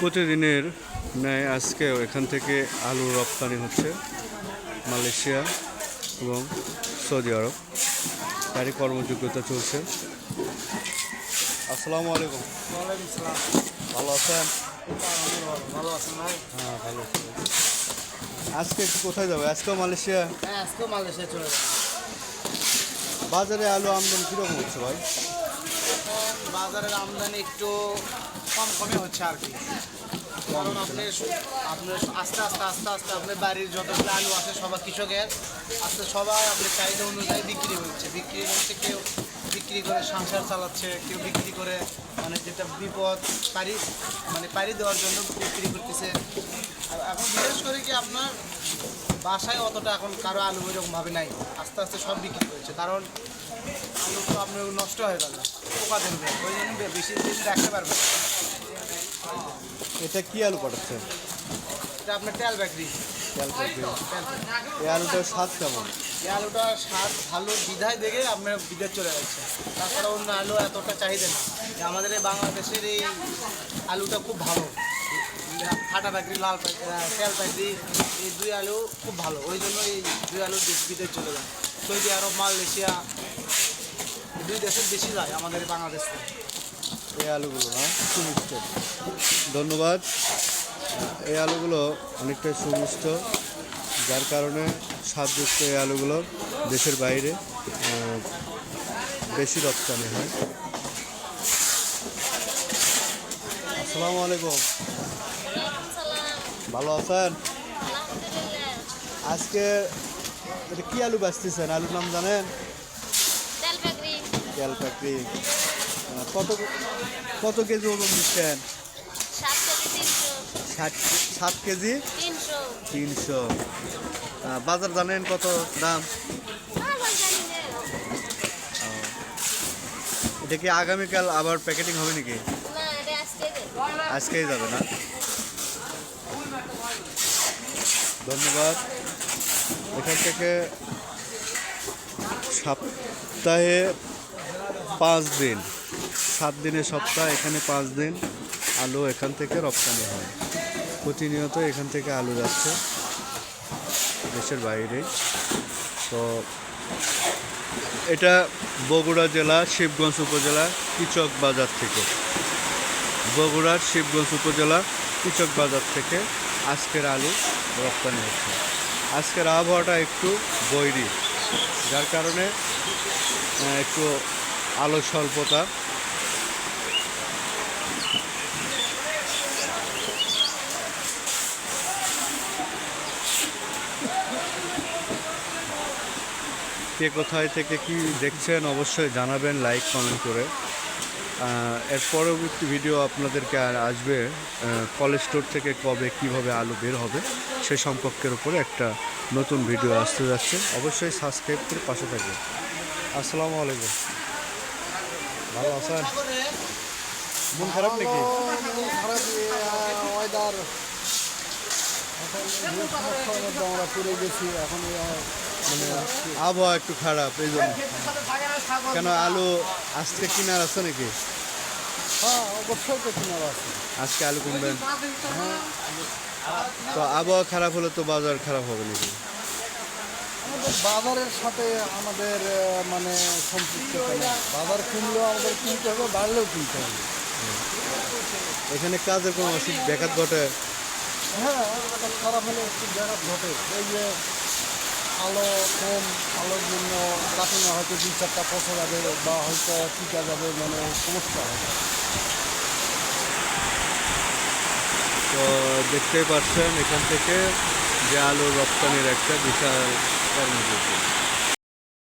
প্রতিদিনের ন্যায় আজকেও এখান থেকে আলু রপ্তানি হচ্ছে মালয়েশিয়া এবং সৌদি আরব। তারই কর্মযোগ্যতা চলছে। আসসালামু আলাইকুম। ভালো আছেন? ভালো আছেন হ্যাঁ ভালো আজকে কোথায় যাবে? আজকেও মালয়েশিয়া? হ্যাঁ আজকেও মালয়েশিয়া চলে যাবে। বাজারে আলু আমদানি কীরকম হচ্ছে ভাই? বাজারের আমদানি একটু কম কমে হচ্ছে আর কি। কারণ আপনি আপনার আস্তে আস্তে আস্তে আস্তে আপনার বাড়ির যতগুলো আলু আছে সবাই কৃষকের, আস্তে সবাই আপনার চাহিদা অনুযায়ী বিক্রি হচ্ছে। বিক্রি হচ্ছে কেউ বিক্রি করে সংসার চালাচ্ছে, কেউ বিক্রি করে মানে যেটা বিপদ পারি মানে পাড়ি দেওয়ার জন্য বিক্রি করতেছে। আর এখন বিশেষ করে কি আপনার বাসায় অতটা এখন কারও আলু ওইরকমভাবে নাই। আস্তে আস্তে সব বিক্রি করেছে কারণ আলু তো আপনার নষ্ট হয়ে গেল। পোকা ধরবে ওই জন্য বেশি দিন রাখতে পারবে এটা কি আলু পাঠাচ্ছে? এটা আপনার তেল ব্যাকরি তেল পাখি। এই আলুটার স্বাদ কেমন? এই আলুটা স্বাদ ভালো বিধায় দেখে আপনার বিদেশ চলে যাচ্ছে। তাছাড়া অন্য আলু এতটা চাহিদা না আমাদের এই বাংলাদেশের এই আলুটা খুব ভালো। ফাটা ব্যাকরি লাল তেল ব্যাকরি এই দুই আলু খুব ভালো। ওই জন্য এই দুই আলু বিদেশ চলে যায়। সৌদি আরব মালয়েশিয়া দুই দেশের বেশি যায় আমাদের এই বাংলাদেশ থেকে। এই আলুগুলো না সুমিষ্ট। ধন্যবাদ। এই আলুগুলো অনেকটাই সুমিষ্ট যার কারণে স্বাদযুক্ত এই আলুগুলো দেশের বাইরে বেশি রপ্তানি হয়। আসসালামু আলাইকুম। ভালো আছেন? আজকে এটা কি আলু বাঁচতেছেন? আলুর নাম জানেন? তেল ফ্যাক্টরি কত কত কেজি ওজন দিচ্ছেন? সাত কেজি তিনশো। বাজার জানেন কত দাম? এটা কি আগামীকাল আবার প্যাকেটিং হবে নাকি। আজকেই যাবে না? ধন্যবাদ। এখান থেকে সপ্তাহে পাঁচ দিন। সাত দিনের সপ্তাহ, এখানে পাঁচ দিন। আলু এখান থেকে রপ্তানি হয়। প্রতিনিয়ত এখান থেকে আলু যাচ্ছে দেশের বাইরে। তো এটা বগুড়া জেলা, শিবগঞ্জ উপজেলা, কিচক বাজার থেকে। বগুড়ার শিবগঞ্জ উপজেলা, কিচক বাজার থেকে আজকের আলু রপ্তানি হচ্ছে। আজকের আবহাওয়াটা একটু বৈরী, যার কারণে একটু আলো স্বল্পতা। কে কোথায় থেকে কি দেখছেন অবশ্যই জানাবেন, লাইক, কমেন্ট করে। এর পরবর্তী ভিডিও আপনাদেরকে আর আসবে কলেজ স্টোর থেকে কবে, কীভাবে আলু বের হবে, সে সম্পর্কের উপরে একটা নতুন ভিডিও আসতে যাচ্ছে। অবশ্যই সাবস্ক্রাইব করে পাশে থাকবেন। আসসালামু আলাইকুম। ভালো আছেন? মন খারাপ নাকি? খারাপ ওয়েদার আমরা গেছি এখন মানে আবহাওয়া একটু খারাপ এই জন্য। কেন আলু আজকে কিনার আছে নাকি? হ্যাঁ অবশ্যই তো কিনার আছে। আজকে আলু কিনবেন? তো আবহাওয়া খারাপ হলে তো বাজার খারাপ হবে নাকি? আমাদের বাজারের সাথে আমাদের মানে সম্পৃক্ত বাজার কিনলেও আমাদের কিনতে হবে বাড়লেও কিনতে হবে। এখানে কাজের কোনো অসুখ ব্যাঘাত ঘটে? হ্যাঁ খারাপ হলে একটু ব্যাঘাত ঘটে। এই যে আলো কম আলোর জন্য কাটিংয়ে হয়তো দুই চারটা পচা যাবে বা হয়তো টিকা যাবে মানে সমস্যা হবে তো দেখতেই পাচ্ছেন এখান থেকে যে আলু রপ্তানির একটা বিশাল Carimbo.